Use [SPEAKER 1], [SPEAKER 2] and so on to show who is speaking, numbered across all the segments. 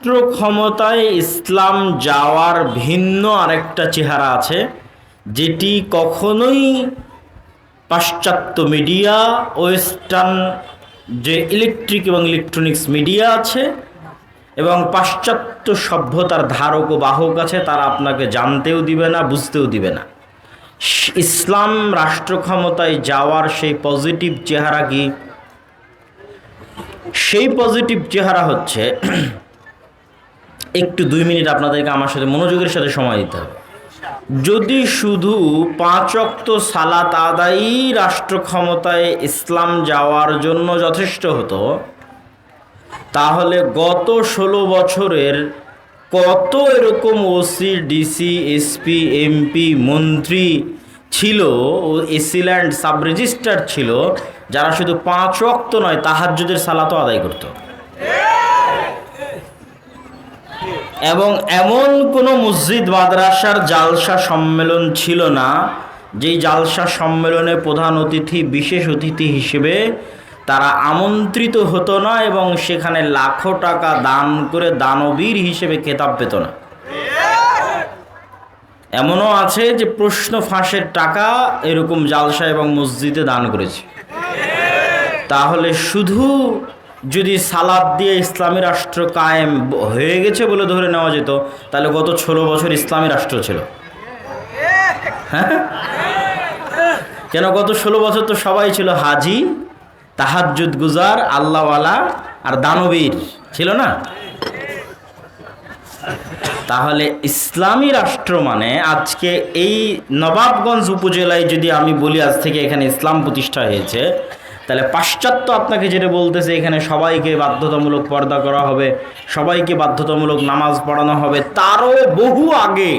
[SPEAKER 1] রাষ্ট্র ক্ষমতায় ইসলাম যাওয়ার ভিন্ন আরেকটা চেহারা আছে, যেটি কখনোই পাশ্চাত্য মিডিয়া, ওয়েস্টার্ন যে ইলেকট্রিক এবং ইলেকট্রনিক্স মিডিয়া আছে এবং পাশ্চাত্য সভ্যতার ধারক ও বাহক আছে, তারা আপনাকে জানতেও দিবে না, বুঝতেও দিবে না। ইসলাম রাষ্ট্র ক্ষমতায় যাওয়ার সেই পজিটিভ চেহারা কি? সেই পজিটিভ চেহারা হচ্ছে একটু দুই মিনিট আপনাদেরকে আমার সাথে মনোযোগের সাথে সময় দিতে হবে। যদি শুধু পাঁচ অক্ত সালাত আদায়ই রাষ্ট্র ক্ষমতায় ইসলাম যাওয়ার জন্য যথেষ্ট হতো, তাহলে গত ষোলো বছরের কত এরকম ওসি ডিসি এসপি এমপি মন্ত্রী ছিল, ও এসিল্যান্ড সাব রেজিস্ট্রার ছিল, যারা শুধু পাঁচ অক্ত নয়, তাহাজ্জুদের সালাতও আদায় করতো। এবং এমন কোনো মসজিদ, মাদ্রাসার জালসা সম্মেলন ছিল না, যেই জালসা সম্মেলনে প্রধান অতিথি, বিশেষ অতিথি হিসেবে তারা আমন্ত্রিত হতো না এবং সেখানে লাখো টাকা দান করে দানবীর হিসেবে খেতাব পেত না। এমনও আছে যে প্রশ্ন ফাঁসের টাকা এরকম জালসা এবং মসজিদে দান করেছে। তাহলে শুধু যদি সালাদ দিয়ে ইসলামী রাষ্ট্র কায়েম হয়ে গেছে বলে ধরে নেওয়া যেত, তাহলে গত ষোলো বছর ইসলামী রাষ্ট্র ছিল। হ্যাঁ? কেন গত ষোলো বছর তো সবাই ছিল হাজি তাহাজুদ গুজার, আল্লাহওয়ালা আর দানবীর, ছিল না? তাহলে ইসলামী রাষ্ট্র মানে আজকে এই নবাবগঞ্জ উপজেলায় যদি আমি বলি, আজ থেকে এখানে ইসলাম প্রতিষ্ঠা হয়েছে তাহলে পাশ্চাত্য আপনাকে যেটা বলতেছে, এখানে সবাইকে বাধ্যতামূলক পর্দা করা হবে, সবাইকে বাধ্যতামূলক নামাজ পড়ানো হবে, তারও বহু আগে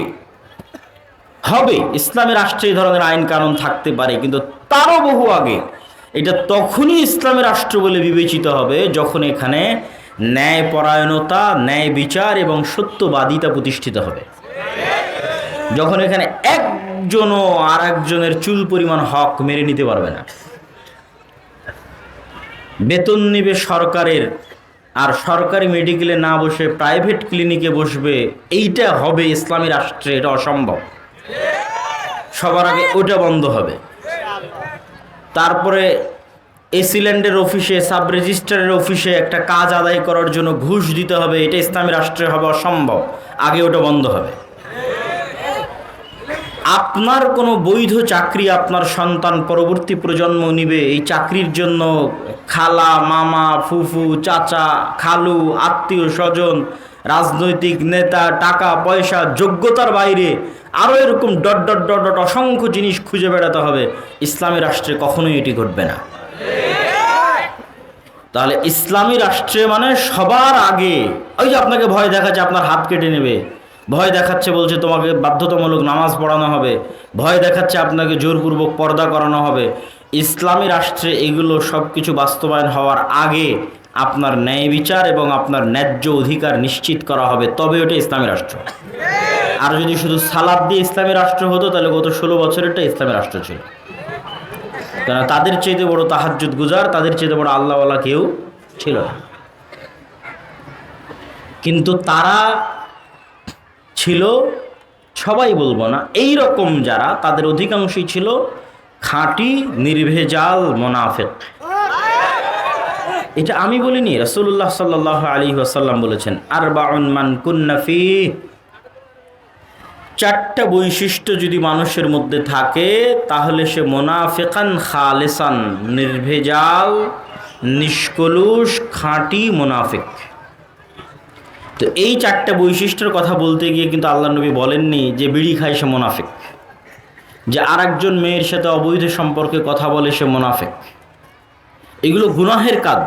[SPEAKER 1] হবে। ইসলামী রাষ্ট্রে এই ধরনের আইন কানুন থাকতে পারে, কিন্তু তারও বহু আগে। এটা তখনই ইসলামী রাষ্ট্র বলে বিবেচিত হবে যখন এখানে ন্যায় পরায়ণতা ন্যায় বিচার এবং সত্যবাদিতা প্রতিষ্ঠিত হবে। যখন এখানে একজনও আর একজনের চুল পরিমাণ হক মেরে নিতে পারবে না। বেতন নিবে সরকারের, আর সরকারি মেডিকেলে না বসে প্রাইভেট ক্লিনিকে বসবে, এইটা হবে ইসলামী রাষ্ট্রে, এটা অসম্ভব। সবার আগে ওটা বন্ধ হবে। তারপরে এসিল্যান্ডের অফিসে সাব রেজিস্ট্রারের অফিসে একটা কাজ আদায় করার জন্য ঘুষ দিতে হবে, এটা ইসলামী রাষ্ট্রে হবে অসম্ভব। আগে ওটা বন্ধ হবে। আপনার কোনো বৈধ চাকরি আপনার সন্তান পরবর্তী প্রজন্ম নিবে, এই চাকরির জন্য খালা, মামা, ফুফু, চাচা, খালু, আত্মীয় স্বজন, রাজনৈতিক নেতা, টাকা, পয়সা, যোগ্যতার বাইরে আরও এরকম ডট ডট ডট ডট অসংখ্য জিনিস খুঁজে বেড়াতে হবে। ইসলামী রাষ্ট্রে কখনোই এটি ঘটবে না। তাহলে ইসলামী রাষ্ট্রে মানে সবার আগে ওই যে আপনাকে ভয় দেখাচ্ছে, আপনার হাত কেটে নেবে। ভয় দেখাচ্ছে বলছে, তোমাকে বাধ্যতামূলক নামাজ পড়ানো হবে। ভয় দেখাচ্ছে, আপনাকে জোরপূর্বক পর্দা করানো হবে। ইসলামী রাষ্ট্রে এগুলো সব কিছু বাস্তবায়ন হওয়ার আগে আপনার ন্যায় বিচার এবং আপনার ন্যায্য অধিকার নিশ্চিত করা হবে, তবে ওটা ইসলামী রাষ্ট্র। আর যদি শুধু সালাদ দিয়ে ইসলামী রাষ্ট্র হতো, তাহলে গত ষোলো বছরেরটা ইসলামী রাষ্ট্র ছিল। কেন তাদের চেয়ে বড় তাহাজুদ গুজার, তাদের চেয়ে বড় আল্লাহওয়ালা কেউ ছিল না। কিন্তু তারা ছিল, সবাই বলব না এই রকম যারা, তাদের অধিকাংশই ছিল খাঁটি নির্ভেজাল মোনাফেক। এটা আমি বলিনি রসুল্লাহ সাল্লাহ আলী আসাল্লাম বলেছেন আর মান কুন্নাফি চারটা বৈশিষ্ট্য যদি মানুষের মধ্যে থাকে, তাহলে সে মোনাফেকান, খালেসান, নির্ভেজাল, নিষ্কলুষ, খাঁটি মোনাফেক। তো এই চারটা বৈশিষ্ট্যের কথা বলতে গিয়ে কিন্তু আল্লাহ নবী বলেননি যে বিড়ি খায় সে মোনাফেক। যে আরেকজন মেয়ের সাথে অবৈধ সম্পর্কে কথা বলে সে মোনাফেক। এগুলো গুনাহের কাজ,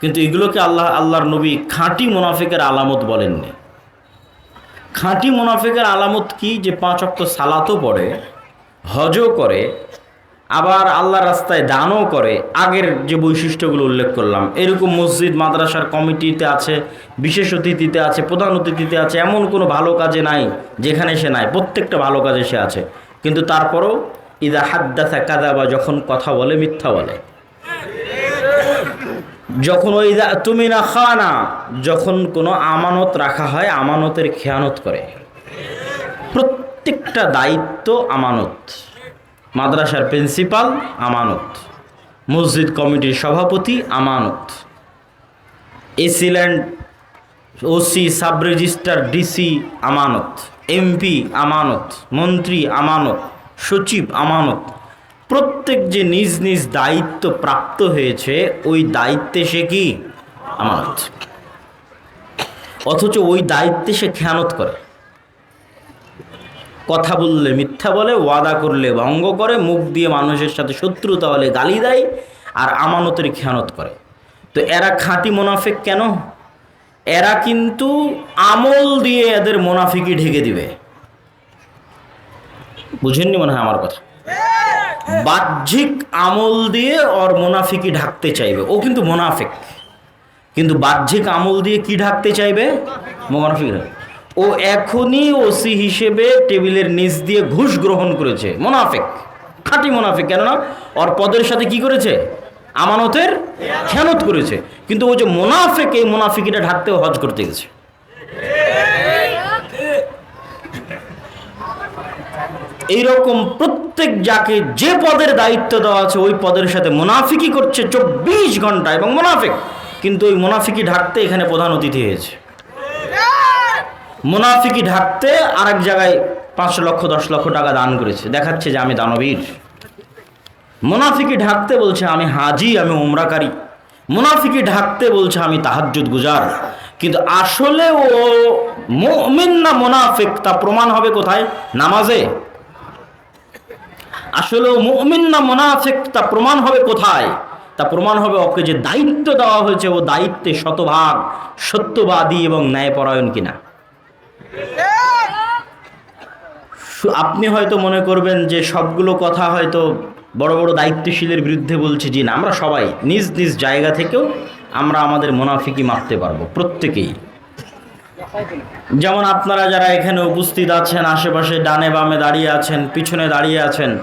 [SPEAKER 1] কিন্তু এগুলোকে আল্লাহ, আল্লাহর নবী খাঁটি মোনাফেকের আলামত বলেননি। খাঁটি মোনাফেকের আলামত কি? যে পাঁচ অক্ট সালাতও পড়ে, হজও করে, আবার আল্লাহ রাস্তায় দানও করে, আগের যে বৈশিষ্ট্যগুলো উল্লেখ করলাম। এরকম মসজিদ, মাদ্রাসার কমিটিতে আছে, বিশেষ অতিথিতে আছে, প্রধান অতিথিতে আছে, এমন কোনো ভালো কাজে নাই, যেখানে সে নাই, প্রত্যেকটা ভালো কাজে সে আছে। কিন্তু তারপরও, ইদা হাদ্দাথা কাদা বা যখন কথা বলে, মিথ্যা বলে। যখন ওই তুমি না খানা যখন কোনো আমানত রাখা হয়, আমানতের খেয়ানত করে। প্রত্যেকটা দায়িত্ব আমানত। মাদ্রাসার প্রিন্সিপাল আমানত। মসজিদ কমিটির সভাপতি আমানত। AC land OC, sub registrar, DC আমানত। এমপি আমানত, মন্ত্রী আমানত, সচিব আমানত, প্রত্যেক যে নিজ নিজ দায়িত্ব প্রাপ্ত হয়েছে, ওই দায়িত্বে সে কি? আমানত। অথচ ওই দায়িত্বে সে খেয়ানত করে। কথা বললে মিথ্যা বলে, ওয়াদা করলে ভঙ্গ করে, মুখ দিয়ে মানুষের সাথে শত্রুতা হলে গালি দেয়, আর আমানতের খেয়ানত করে। তো এরা খাঁটি মোনাফেক কেন? এরা কিন্তু আমল দিয়ে এদের মোনাফিকি ঢেকে দিবে। বুঝেননি মনে হয় আমার কথা? বাহ্যিক আমল দিয়ে ওর মোনাফিকি ঢাকতে চাইবে। ও কিন্তু মোনাফিক। কিন্তু বাহ্যিক আমল দিয়ে কি ঢাকতে চাইবে? মোনাফিক ও এখনই ওসি হিসেবে টেবিলের নিচ দিয়ে ঘুষ গ্রহণ করেছে। মোনাফিক। খাঁটি মোনাফিক। কেননা ওর পদের সাথে কি করেছে? আমানতের খেয়ানত করেছে। কিন্তু ও যে মোনাফিক, এই মোনাফিকিটা ঢাকতেও হজ করতে গেছে। এইরকম প্রত্যেক যাকে যে পদের দায়িত্ব দেওয়া আছে, ওই পদের সাথে মুনাফিকি করছে চব্বিশ ঘণ্টা এবং মুনাফিক। কিন্তু ওই মোনাফিকি ঢাকতে এখানে প্রধান অতিথি হয়েছে। মোনাফিকি ঢাকতে আরেক জায়গায় পাঁচ লক্ষ, দশ লক্ষ টাকা দান করেছে। দেখাচ্ছে যে আমি দানবীর। মুনাফিকি ঢাকতে বলছে আমি হাজি আমি উমরাকারী। মুনাফিকি ঢাকতে বলছে আমি তাহাজ্জুদ গুজার। কিন্তু আসলে ও মুমিন না মুনাফিক তা প্রমাণ হবে কোথায়? নামাজে। আসলে ও মুমিন না মুনাফিক তা প্রমাণ হবে কোথায়? তা প্রমাণ হবে ওকে যে দায়িত্ব দেওয়া হয়েছে ও দায়িত্বে শতভাগ সত্যবাদী এবং ন্যায়পরায়ণ কিনা। আপনি হয়তো মনে করবেন যে সবগুলো কথা হয়তো বড় বড় দায়িত্বশীলের বিরুদ্ধে বলছি যে, না, আমরা সবাই নিজ নিজ জায়গা থেকেও আমরা আমাদের মোনাফিকি মারতে পারব, প্রত্যেকেই। যেমন আপনারা যারা এখানে উপস্থিত আছেন, আশেপাশে ডানে বামে দাঁড়িয়ে আছেন, পিছনে দাঁড়িয়ে আছেন,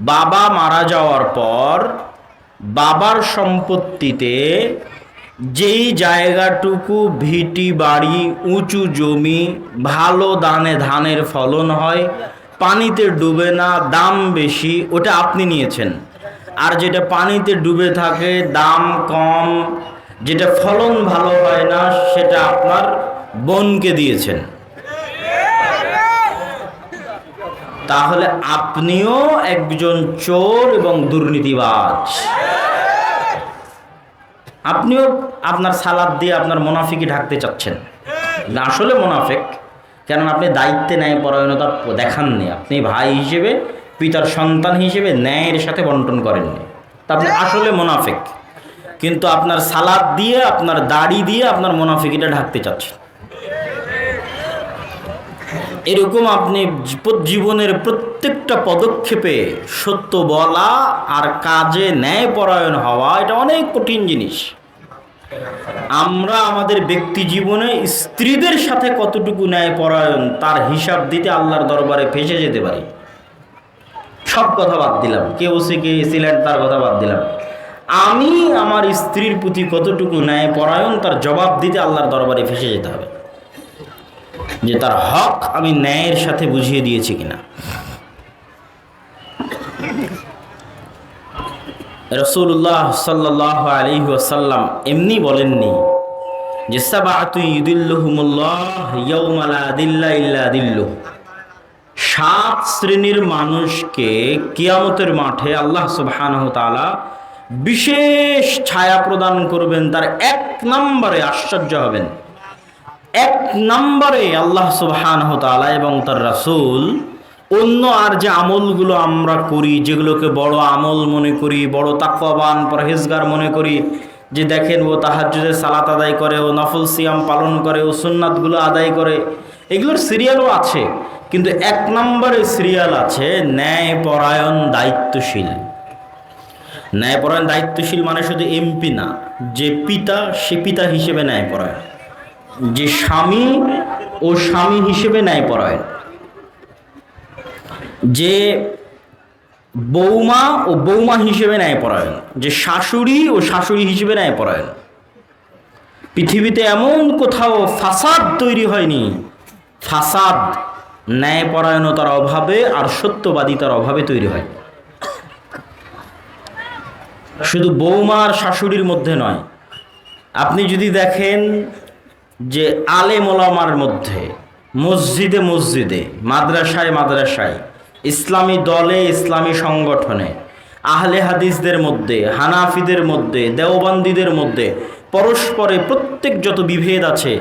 [SPEAKER 1] বাবা মারা যাওয়ার পর বাবার সম্পত্তিতে যেই জায়গাটুকু ভিটি, বাড়ি, উঁচু জমি, ভালো দানে ধানের ফলন হয় পানিতে ডুবে না, দাম বেশি, ওটা আপনি নিয়েছেন। আর যেটা পানিতে ডুবে থাকে, দাম কম, যেটা ফলন ভালো হয় না, সেটা আপনার বোনকে দিয়েছেন। তাহলে আপনিও একজন চোর এবং দুর্নীতিবাজ। আপনিও আপনার সালাদ দিয়ে আপনার মোনাফিকে ঢাকতে চাচ্ছেন। আসলে মোনাফেক। কেননা আপনি দায়িত্বে ন্যায় পরায়ণতা দেখাননি। আপনি ভাই হিসেবে, পিতার সন্তান হিসেবে ন্যায়ের সাথে বন্টন করেননি। তা আপনি আসলে মোনাফেক। কিন্তু আপনার সালাদ দিয়ে, আপনার দাড়ি দিয়ে আপনার মোনাফিকিটা ঢাকতে চাচ্ছেন। এরকম আপনি জীবনের প্রত্যেকটা পদক্ষেপে সত্য বলা আর কাজে ন্যায়পরায়ণ হওয়া, এটা অনেক কঠিন জিনিস। আমরা আমাদের ব্যক্তি জীবনে স্ত্রীদের সাথে কতটুকু ন্যায় পরায়ণ, তার হিসাব দিতে আল্লাহর দরবারে ফেসে যেতে পারি। সব কথা বাদ দিলাম। কে ওসি, কে ছিলেন তার কথা বাদ দিলাম। আমি আমার স্ত্রীর প্রতি কতটুকু ন্যায় পরায়ণ, তার জবাব দিতে আল্লাহর দরবারে ফেসে যেতে হবে। যে তার হক আমি ন্যায়ের সাথে বুঝিয়ে দিয়েছি কিনা। রসুল্লাহ সাল্লাহ আলী ওয়াসাল্লাম এমনি বলেননি যে সাত শ্রেণির মানুষকে কিয়ামতের মাঠে আল্লাহ সুবহানাহু তাআলা বিশেষ ছায়া প্রদান করবেন, তার এক নম্বরে আশ্চর্য হবেন। এক নম্বরে আল্লাহ সুবহানাহু তাআলা এবং তার রাসূল অন্য আর যে আমলগুলো আমরা করি, যেগুলোকে বড় আমল মনে করি, বড় তাকওয়াবান, পরহেজগার মনে করি, যে দেখেন ও তাহাজ্জুদের সালাত আদায় করে, ও নফল সিয়াম পালন করে, ও সুন্নাতগুলো আদায় করে, এগুলোর সিরিয়ালও আছে, কিন্তু এক নম্বরে সিরিয়াল আছে ন্যায়পরায়ণ দায়িত্বশীল। ন্যায়পরায়ণ দায়িত্বশীল মানে শুধু এমপি না, যে পিতা, সে পিতা হিসেবে ন্যায়পরায়ণ। যে স্বামী ও স্বামী হিসেবে ন্যায়পরায়ণ। যে বৌমা ও বৌমা হিসেবে ন্যায়পরায়ণ যে শাশুড়ি ও শাশুড়ি হিসেবে ন্যায়পরায়ণ পৃথিবীতে এমন কোথাও ফাসাদ তৈরি হয়নি। ফাসাদ ন্যায়পরায়ণতার অভাবে আর সত্যবাদিতার অভাবে তৈরি হয়। শুধু বৌমার শাশুড়ির মধ্যে নয়, আপনি যদি দেখেন যে আলে মোলামার মধ্যে, মসজিদে মসজিদে, মাদ্রাসায় মাদ্রাসায় ইসলামী দলে, ইসলামী সংগঠনে, আহলে হাদিসদের মধ্যে, হানাফিদের মধ্যে, দেওবান্দিদের মধ্যে, পরস্পরে প্রত্যেক যত বিভেদ আছে,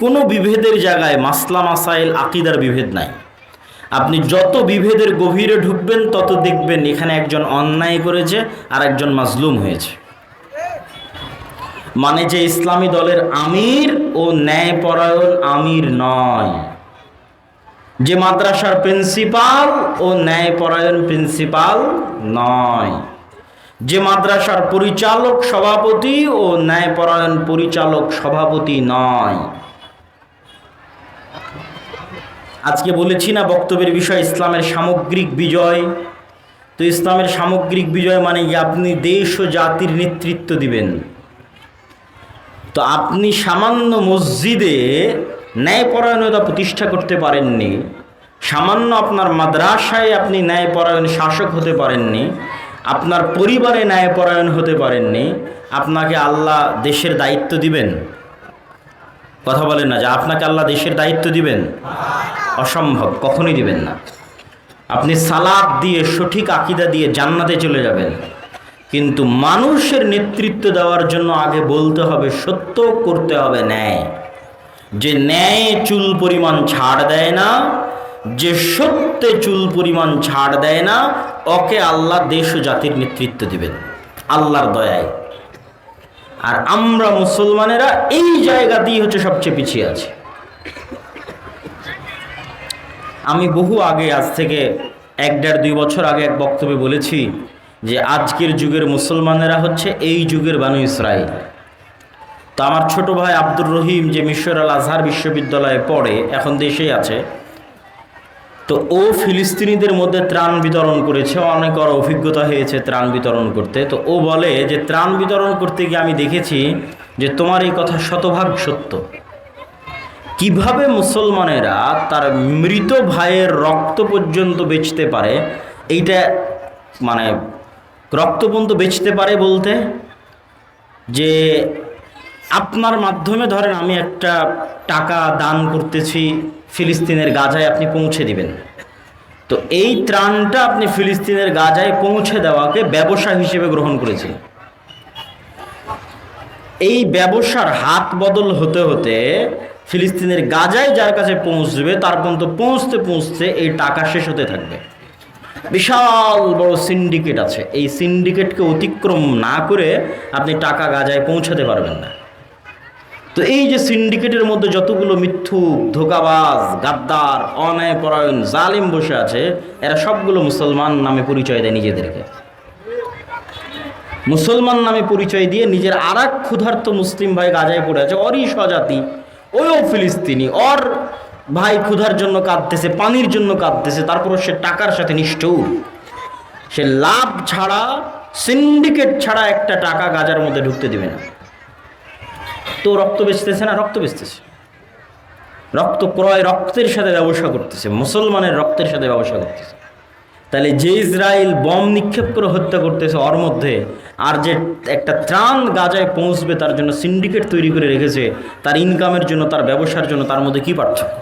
[SPEAKER 1] কোনো বিভেদের জায়গায় মাসলা, মাসাইল, আকিদার বিভেদ নাই। আপনি যত বিভেদের গভীরে ঢুকবেন, তত দেখবেন এখানে একজন অন্যায় করেছে আর একজন মাজলুম হয়েছে। মানে যে ইসলামী দলের আমির ও ন্যায়পরায়ণ আমির নয়। যে মাদ্রাসার প্রিন্সিপাল ও ন্যায়পরায়ণ প্রিন্সিপাল নয়। যে মাদ্রাসার পরিচালক সভাপতি ও ন্যায়পরায়ণ পরিচালক সভাপতি নয়। আজকে বলেছি না বক্তব্যের বিষয় ইসলামের সামগ্রিক বিজয়। তো ইসলামের সামগ্রিক বিজয় মানে আপনি দেশ ও জাতির নেতৃত্ব দিবেন। তো আপনি সামান্য মসজিদে ন্যায়পরায়ণতা প্রতিষ্ঠা করতে পারেননি। সামান্য আপনার মাদ্রাসায় আপনি ন্যায়পরায়ণ শাসক হতে পারেননি। আপনার পরিবারে ন্যায়পরায়ণ হতে পারেননি। আপনাকে আল্লাহ দেশের দায়িত্ব দিবেন। কথা বলেন না যে আপনাকে আল্লাহ দেশের দায়িত্ব দিবেন? অসম্ভব, কখনই দিবেন না। আপনি সালাদ দিয়ে, সঠিক আকিদা দিয়ে জান্নাতে চলে যাবেন। কিন্তু মানুষের নেতৃত্ব দেওয়ার জন্য আগে বলতে হবে, সত্য করতে হবে ন্যায়। যে ন্যায় চুল পরিমাণ ছাড় দেয় না, যে সত্যে চুল পরিমাণ ছাড় দেয় না, ওকে আল্লাহ দেশ ও জাতির নেতৃত্ব দিবেন, আল্লাহর দয়ায়। আর আমরা মুসলমানেরা এই জায়গাতেই হচ্ছে সবচেয়ে পিছিয়ে আছি। আমি বহু আগে, আজ থেকে এক দেড় দুই বছর আগে এক বক্তব্যে বলেছি যে আজকের যুগের মুসলমানেরা হচ্ছে এই যুগের বানু ইসরায়েল তো আমার ছোট ভাই আব্দুর রহিম যে মিশর আল আজহার বিশ্ববিদ্যালয়ে পড়ে, এখন দেশেই আছে। তো ও ফিলিস্তিনিদের মধ্যে ত্রাণ বিতরণ করেছে, অনেক ওর অভিজ্ঞতা হয়েছে ত্রাণ বিতরণ করতে। তো ও বলে যে, ত্রাণ বিতরণ করতে গিয়ে আমি দেখেছি যে, তোমার এই কথা শতভাগ সত্য। কীভাবে মুসলমানেরা তার মৃত ভাইয়ের রক্ত পর্যন্ত বেচতে পারে, এইটা মানে রক্ত পর্যন্ত বেচতে পারে বলতে যে আপনার মাধ্যমে ধরেন আমি একটা টাকা দান করতেছি ফিলিস্তিনের গাজায়, আপনি পৌঁছে দিবেন। তো এই ত্রাণটা আপনি ফিলিস্তিনের গাজায় পৌঁছে দেওয়াকে ব্যবসা হিসেবে গ্রহণ করেছেন। এই ব্যবসার হাত বদল হতে হতে ফিলিস্তিনের গাজায় যার কাছে পৌঁছবে, তার পর্যন্ত পৌঁছতে পৌঁছতে এই টাকা শেষ হতে থাকবে। বিশাল বড় সিন্ডিকেট আছে। এই সিন্ডিকেটকে অতিক্রম না করে আপনি টাকা গাজায় পৌঁছাতে পারবেন না। তো এই যে সিন্ডিকেটের মধ্যে যতগুলো মিথ্যুক ধোকাবাজ, গাদ্দার, অন্যায়পরায়ণ, জালিম বসে আছে, এরা সবগুলো মুসলমান নামে পরিচয় দেয় নিজেদেরকে। মুসলমান নামে পরিচয় দিয়ে নিজের আর এক ক্ষুধার্ত মুসলিম ভাই গাজায় পড়ে আছে, অরই স্বজাতি ওইও ফিলিস্তিনি, অর ভাই ক্ষুধার জন্য কাঁদতেছে, পানির জন্য কাঁদতেছে তারপর সে টাকার সাথে নিষ্ঠুর। সে লাভ ছাড়া সিন্ডিকেট ছাড়া একটা টাকা গাজার মধ্যে ঢুকতে দিবে না। তো রক্ত বেচতেছে না, রক্ত বেচতেছে। রক্ত ক্রয় রক্তের সাথে ব্যবসা করতেছে, মুসলমানের রক্তের সাথে ব্যবসা করতেছে। তাহলে যে ইসরায়েল বম নিক্ষেপ করে হত্যা করতেছে, ওর মধ্যে আর যে একটা ত্রাণ গাজায় পৌঁছবে, তার জন্য সিন্ডিকেট তৈরি করে রেখেছে, তার ইনকামের জন্য, তার ব্যবসার জন্য, তার মধ্যে কী পার্থক্য?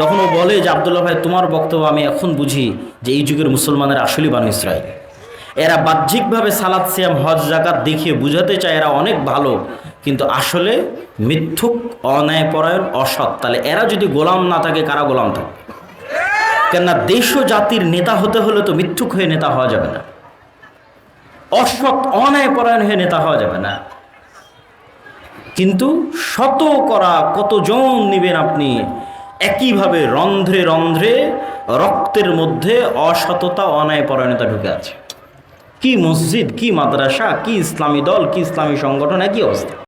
[SPEAKER 1] তখন ও বলে যে, আবদুল্লাহ ভাই, তোমার বক্তব্য আমি এখন বুঝি যে, এই যুগের মুসলমানের আসলেই বানু ইসরায়েল এরা বাহ্যিকভাবে সালাদ সিয়াম, হজ জাকাত দেখিয়ে বুঝাতে চায়, এরা অনেক ভালো। কিন্তু আসলে মিথ্যুক, অন্যায়পরায়ণ, অসৎ। তাহলে এরা যদি গোলাম না থাকে, কারা গোলাম থাকে? কেননা দেশ জাতির নেতা হতে হলে তো মিথ্যুক হয়ে নেতা হওয়া যাবে না। অসৎ, অন্যায়পরায়ণ হয়ে নেতা হওয়া যাবে না। কিন্তু শত করা কতজন নেবেন আপনি? একইভাবে রন্ধ্রে রন্ধ্রে রক্তের মধ্যে অসততা, অন্যায়পরায়ণতা ঢুকে আছে। কি মসজিদ, কি মাদ্রাসা, কি ইসলামী দল, কি ইসলামী সংগঠন, একই অবস্থা।